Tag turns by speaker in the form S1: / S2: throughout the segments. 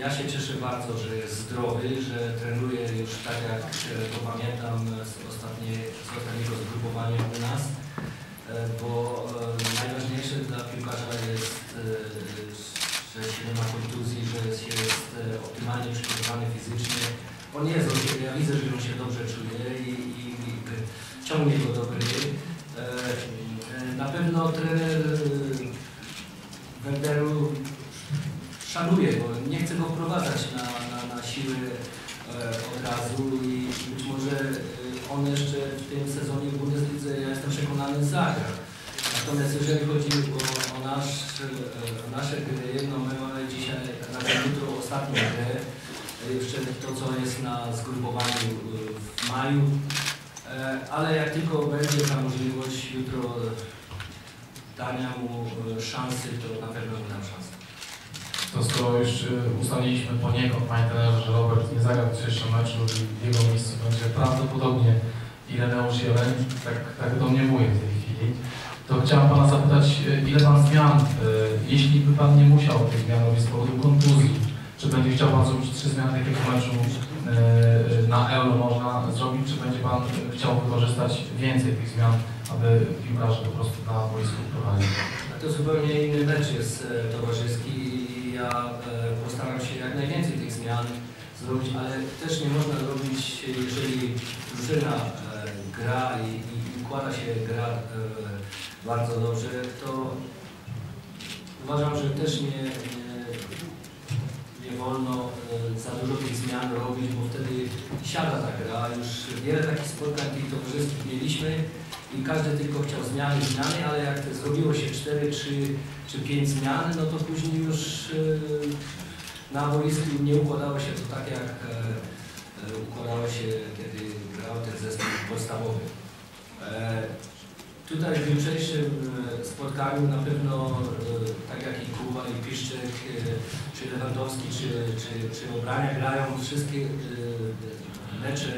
S1: ja się cieszę bardzo, że jest zdrowy, że trenuje już tak jak to pamiętam z, ostatniej, z ostatniego zgrupowania u nas, e, bo e, najważniejsze dla piłkarza jest, e, że się nie ma kontuzji, że jest, jest optymalnie przygotowany fizycznie. On jest, on się, ja widzę, że on się dobrze czuje i, i, i ciągnie go do gry. Na pewno trener e, Werderu szanuję go, nie wprowadzać na, na, na siłę e, od razu i być może e, on jeszcze w tym sezonie w Bundeslidze, ja jestem przekonany, zagra. Natomiast jeżeli chodzi o, o, nasz, e, o nasze gry, no my mamy dzisiaj, znaczy jutro ostatnią grę, jeszcze to co jest na zgrupowaniu w maju, ale jak tylko będzie ta możliwość jutro dania mu szansy, to na pewno dam szansę.
S2: To skoro już ustaliliśmy poniekąd, panie trenerze, że Robert nie zagra w dzisiejszym meczu i w jego miejscu będzie prawdopodobnie Ireneusz Jeleń, tak, tak domniemuję w tej chwili, to chciałem pana zapytać, ile pan zmian, y, jeśli by pan nie musiał tych zmian z powodu kontuzji, czy będzie chciał pan zrobić trzy zmiany takiego meczu? y, na euro można zrobić, czy będzie pan chciał wykorzystać więcej tych zmian, aby piłkarze po prostu na boisku prowadzić?
S1: To zupełnie inny mecz jest e, towarzyski i ja e, postaram się jak najwięcej tych zmian zrobić, ale też nie można robić, jeżeli drużyna e, gra i, i układa się gra bardzo dobrze, to uważam, że też nie wolno e, za dużo tych zmian robić, bo wtedy siada ta gra. Już wiele takich spotkań tych towarzyskich mieliśmy i każdy tylko chciał zmiany, zmiany, ale jak zrobiło się 4 czy, czy 5 zmian, no to później już e, na boisku nie układało się to tak, jak e, e, układało się, kiedy grał ten zespół podstawowy. Tutaj w jutrzejszym e, spotkaniu na pewno, e, tak jak i Kuba, i Piszczek, e, czy Lewandowski, czy, czy, czy Obrania grają wszystkie mecze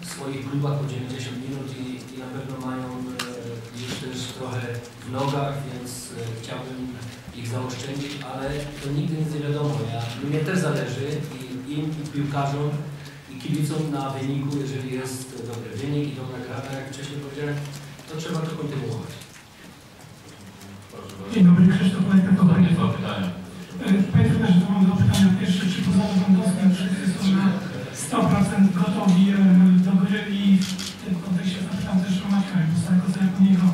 S1: w swoich klubach po 90 minut i, i na pewno mają już też trochę w nogach, więc chciałbym ich zaoszczędzić, ale to nigdy nic nie wiadomo. Ja, mnie też zależy i im, i piłkarzom, i kibicom na wyniku, jeżeli jest dobry wynik i dobra gra, tak jak wcześniej powiedziałem, to trzeba to kontynuować.
S3: Dzień dobry, Krzysztof Lejka, to
S2: Takie dwa pytania.
S3: Panie trenerze, mam dwa pytania. Pierwsze, czy poza Lewandowskim wszyscy są na 100% gotowi e, do gry i w tym kontekście zapytam też o Maćka Rybusako, co jak u niego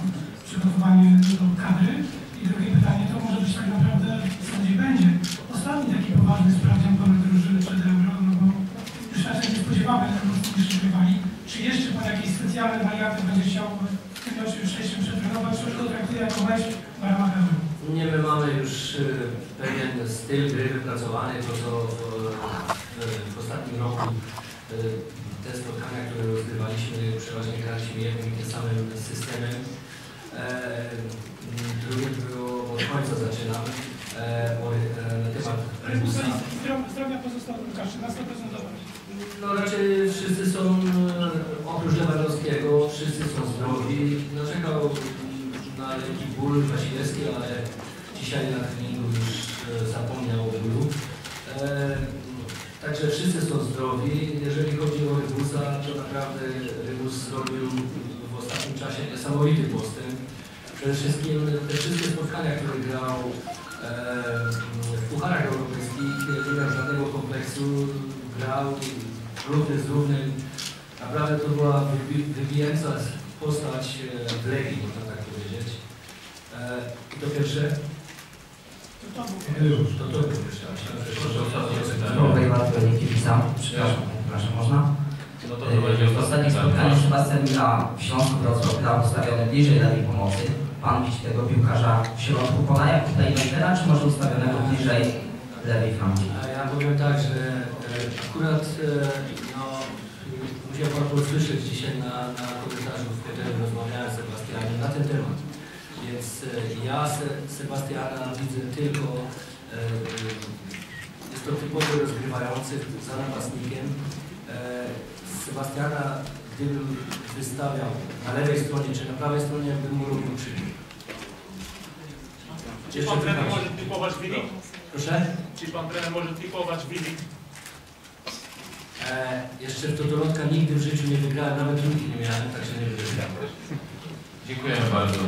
S3: przygotowanie do kadry. I drugie pytanie, to może być tak naprawdę, w sądzie będzie ostatni taki poważny sprawdzian pana drużyny przed Euro, no bo już raczej nie spodziewamy się mocniejszych rywali. Czy jeszcze pan jakieś specjalne warianty będzie chciał meczu jutrzejszym przetrenować, traktuje jako?
S1: Nie, my mamy już e, pewien styl gry wypracowany, to co e, w, ostatnim roku e, te spotkania, które rozgrywaliśmy, przeważnie graliśmy jednym i tym samym systemem. E, Drugie od końca zaczynam, e, o, e, na temat.
S3: Zdrowia pozostałych piłkarzy, na 100% dobre.
S1: No raczej wszyscy są, e, oprócz Lewandowskiego, wszyscy są zdrowi. Narzekał na lekki ból Wasilewski, ale dzisiaj na treningu już e, zapomniał o bólu. E, Także wszyscy są zdrowi. Jeżeli chodzi o Rybusa, to naprawdę Rybus zrobił w ostatnim czasie niesamowity postęp. Przede wszystkim te wszystkie spotkania, które grał e, w Pucharach Europejskich, nie miał żadnego kompleksu, grał równy z równym. Naprawdę to była wybi- wybijająca postać e, w Legii, można tak powiedzieć. E, I to pierwsze,
S3: To to było.
S2: Już.
S1: to to było pierwsze.
S2: ostatnie
S4: pisał. Przepraszam, przepraszam, można?
S2: No to to będzie
S4: ostatnim spotkaniu Sebastian Mila w Śląsku Wrocław grał ustawiony bliżej lewej pomocy. Pan widzi tego piłkarza w środku pola jak tutaj Leitera, czy może ustawionego bliżej lewej flanki?
S1: Ja powiem tak, że e, akurat e, no, musiał Pan usłyszeć dzisiaj na, na korytarzu w hotelu rozmawiałem z Sebastianem na ten temat. Więc e, ja Se, Sebastiana widzę tylko, jest to typowy rozgrywający za napastnikiem. Sebastiana, gdybym wystawiał na lewej stronie czy na prawej stronie, bym mu robił krzywdę. Jeszcze
S5: Pan trener może typować wynik?
S1: Proszę?
S5: Czy pan trener może typować wynik?
S1: E, jeszcze w Totolotka nigdy w życiu nie wygrałem, nawet trójki nie miałem, także nie wygrałem.
S2: Dziękujemy bardzo